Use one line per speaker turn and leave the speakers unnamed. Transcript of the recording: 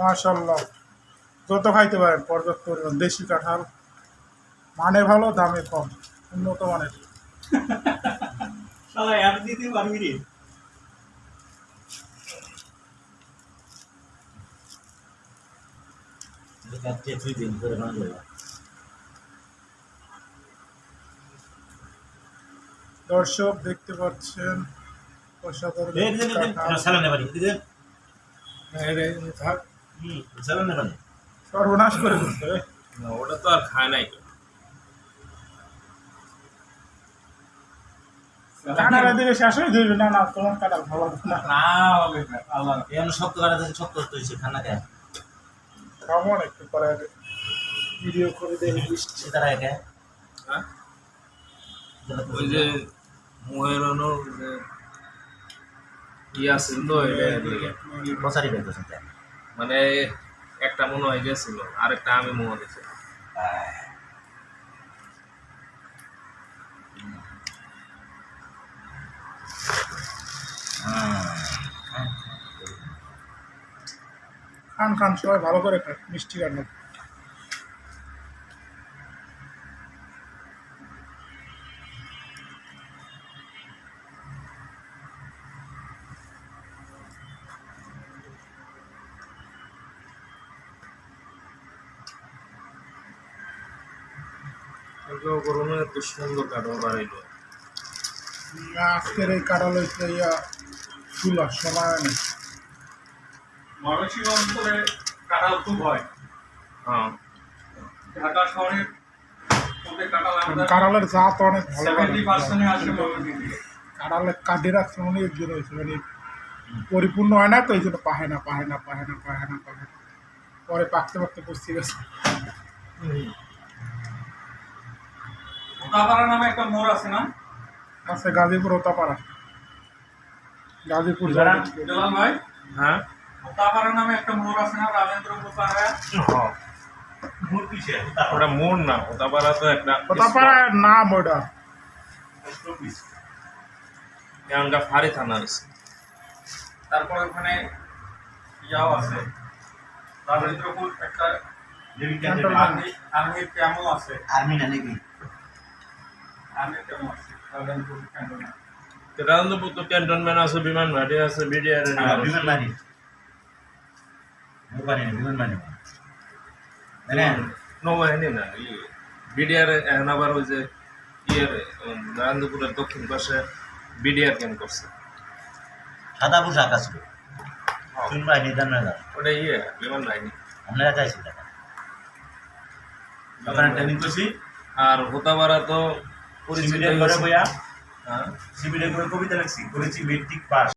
মাশাল্লাহ যত খাইতে পারেন পর্যাপ্ত পরিমাণ। দেশি কাঁঠাল মানে ভালো দামে কম। উন্নত মানের। দর্শক দেখতে পাচ্ছেন অসাধারণ সর্বনাশ করে
না ওটা তো আর খায় নাই।
শেষ হয়ে যাবে। না না তোমার কাঁঠাল ভালো না।
না আল্লাহ
এমন সত্য কাটা দিন সত্য তো হইছে খানা কে
কেমন একটু পরে ভিডিও করে দেখি বৃষ্টি
সেটার আগে?
ওই যে ইয়ে আছে তো এর লেগে। মানে একটা মনে হয়ে গেছিল, আরেকটা আমি মনে হয়েছিল
খান খান, সবাই ভালো করে খান মিষ্টি কাঁঠাল আজকের এই ইয়া সময় নেই
ময়মনসিংহ অঞ্চলে কাঁঠাল খুব হয়।
হ্যাঁ।
ঢাকা শহরের
জাত অনেক ভালো হয়েছে মানে পরিপূর্ণ হয় না তো এই জন্য পাহে না পাহে না পাহে না পাহে না পাহে না। পরে পাকতে পাকতে বুঝতে গেছে
ওদাপাড়া নামে একটা মোড় আছে না?
আছে গাজীপুর ওতাপাড়া গাজীপুর
জলাল ভাই?
হ্যাঁ।
ওদাপাড়া নামে একটা মোড় আছে না রাজেন্দ্রপুর
হ্যাঁ। ওটা মোড় না ওটাপাড়া তো একটা
ওতাপাড়ার নাম ওটা।
এখানকার ফারি থানা আছে।
তারপরে ওখানে ইয়াও আছে। রাজেন্দ্রপুর একটা আর্মি আর্মির ক্যাম্পও আছে।
আর্মি না নাকি?
তো ক্যান্টনমেন্ট আছে বিমান ঘাটি আছে বিডিআর
হ্যাঁ, বিমান না, বিমান মানে
নৌবাহিনী না বিডিআর এখন আবার ওই যে ইয়ের উম, দক্ষিণ পাশে বিডিআর ক্যাম্প করছে।
সাদা পোশাক আছে। চুন বাহিনী জান
ওটা ইয়ে বিমান বাহিনী
আমরা চাইছি টাকা ওখানে ট্রেনিং করছি?
আর হোতাবাড়া তো পরিচিত
বইয়া।
হ্যাঁ।
সিবিডের করে কবিতা লিখছি করেছি মেট্রিক পাস